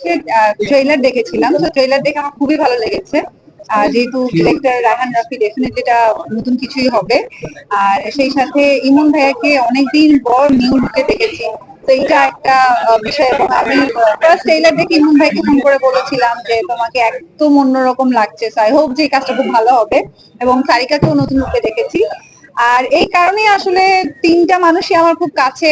হচ্ছে ট্রেলার দেখেছিলাম। তো ট্রেলার দেখে আমার খুবই ভালো লেগেছে। আর যেহেতু ডিরেক্টর রায়হান রাফি ডেফিনেটলি এটা নতুন কিছুই হবে। আর সেই সাথে ইমন ভাইয়াকে অনেকদিন পর নিউ লুকে দেখেছি। তো এটা একটা বিষয়। আমি ফার্স্ট ট্রেলার দেখে ইমন ভাইকে ফোন করে বলেছিলাম যে, তোমাকে একদম অন্যরকম লাগছে। আই হোপ যে এই কাজটা খুব ভালো হবে। এবং সারিকাকেও নতুন লুকে দেখেছি। আর এই কারণে আসলে তিনটা মানুষই আমার খুব কাছে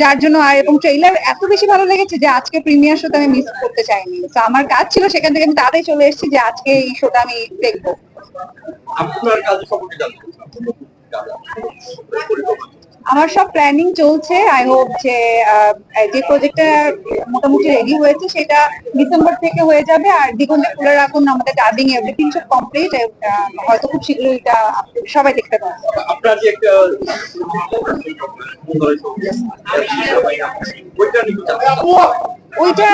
যার জন্য আর এবং ট্রেইলার এত বেশি ভালো লেগেছে যে আজকে প্রিমিয়ার শোতে আমি মিস করতে চাইনি। তো আমার কাজ ছিল সেখান থেকে আমি তাড়াতাড়ি চলে এসেছি যে আজকে এই শোটা আমি দেখব। আপনার কাজ সম্পর্কে জানতে আমার সব প্ল্যানিং চলছে। আই হোপ যে যে প্রজেক্টটা মোটামুটি রেডি হয়েছে, সেটা ডিসেম্বর থেকে হয়ে যাবে। আর দিগন্তে খুলে রাখুন, আমাদের ডাবিং এভরিথিং সব কমপ্লিট হয়তো খুব শীঘ্রই এটা সবাই দেখতে পাবে। আপনার যে একটা ওইটা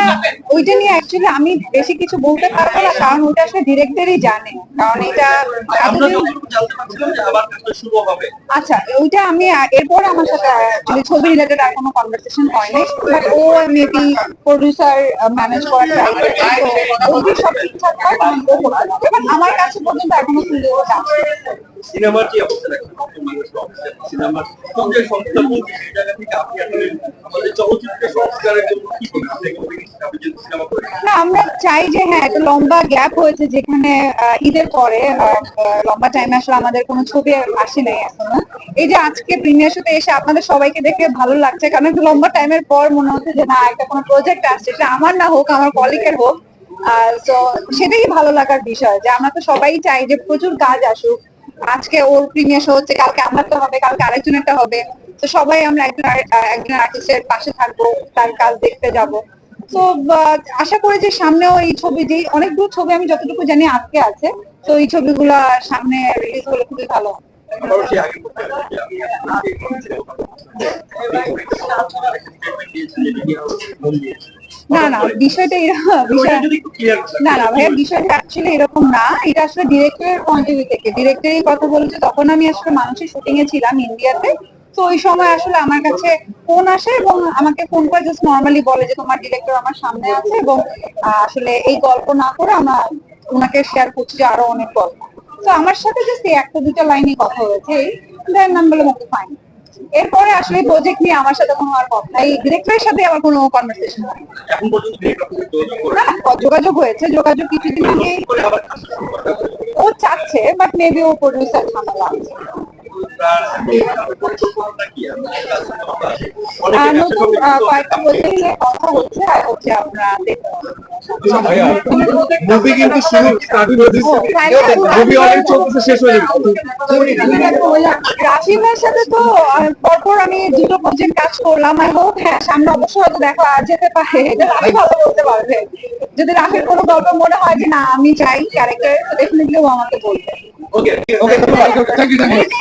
ওইটা নিয়ে অ্যাকচুয়ালি আমি বেশি কিছু বলতে পারব না কারণ ওইটা আসলে ডিরেক্টরই জানে। কারণ এটা আচ্ছা ওইটা আমি এরপর আমার সাথে ছবি রিলেটেড আর কোনো কনভারসেশন হয়নি। বাট ও মেবি প্রডিউসার ম্যানেজ করার ট্রাই করছে। সব ঠিকঠাক হয় আমার কাছে পর্যন্ত এখনও যাচ্ছে সিনেমার যে অবস্থা দেখেন সিনেমার যে সংস্থা বলছে সেই জায়গা থেকে আপনি আসলে আমাদের চলচ্চিত্রের সংস্কারের জন্য কি না, আমরা চাই যে হ্যাঁ একটা লম্বা গ্যাপ হয়েছে যেখানে ঈদের পরে লম্বা টাইমে আসলে আমাদের কোনো ছবি আসে নাই এখনও। এই যে আজকে প্রিমিয়ার শোতে এসে আপনাদের সবাইকে দেখে ভালো লাগছে, কারণ একটা লম্বা টাইমের পর মনে হচ্ছে যে, না, একটা কোনো প্রজেক্ট আসছে, সেটা আমার না হোক, আমার কলিগের হোক। তো সেটাই ভালো লাগার বিষয়, যে আমরা তো সবাই চাই যে প্রচুর কাজ আসুক আজকে ওর প্রিমিয়ার শো হচ্ছে, কালকে আমার তো হবে, কালকে আরেকজনেরটা হবে। তো সবাই আমরা একজন একজন আর্টিস্টের পাশে থাকব, তার কাজ দেখতে যাব। তো আশা করি যে সামনেও এই ছবি, যে অনেকগুলো ছবি আমি যতটুকু জানি আজকে আছে, তো এই ছবিগুলো সামনে রিলিজ হলে খুবই ভালো। না না বিষয়টা না না ভাইয়া বিষয়টা অ্যাকচুয়ালি এরকম না। এটা আসলে ডিরেক্টরের পয়েন্ট অফ ভিউ থেকে। ডিরেক্টরই কথা বলেছে তখন আমি আসলে মানুষের শুটিং এ ছিলাম ইন্ডিয়াতে তো ওই সময় আসলে আমার কাছে ফোন আসে এবং আমাকে ফোন করে জাস্ট নর্মালি বলে যে তোমার ডিরেক্টর আমার সামনে আছে এবং আসলে এই গল্প না করে আমরা ওনাকে শেয়ার করছি যে আরও অনেক গল্প। তো আমার সাথে জাস্ট এই একটা দুটো লাইনই কথা হয়েছে। দেন আমি বললাম ওকে ফাইন এরপরে আসলে প্রজেক্ট নিয়ে আমার সাথে কোনো আর কথা এই ডিরেক্টরের সাথে আমার কোনো কনভারসেশন যোগাযোগ না না, যোগাযোগ হয়েছে। যোগাযোগ কিছুদিন আগে ও চাচ্ছে বাট মেবি ও প্রডিউসার ঝামেলা নতুন কয়েকটা বলতে গেলে কথা হচ্ছে আর হচ্ছে আমরা দেখব মুভি কিন্তু শুরু স্টার্টিং হয়ে দিচ্ছে। মুভি চলতেছে শেষ হয়ে রাশিমের সাথে তো পরপর আমি দুটো প্রজেক্ট কাজ করলাম। আর হোক হ্যাঁ সামনে অবশ্যই হয়তো দেখা যেতে পারে। এটা রাফি ভালো বলতে পারবে। যদি রাফির কোনো গল্প মনে হয় যে না আমি চাই ক্যারেক্টার তো ডেফিনেটলি ও আমাকে বলবে। Okay okay thank you thank you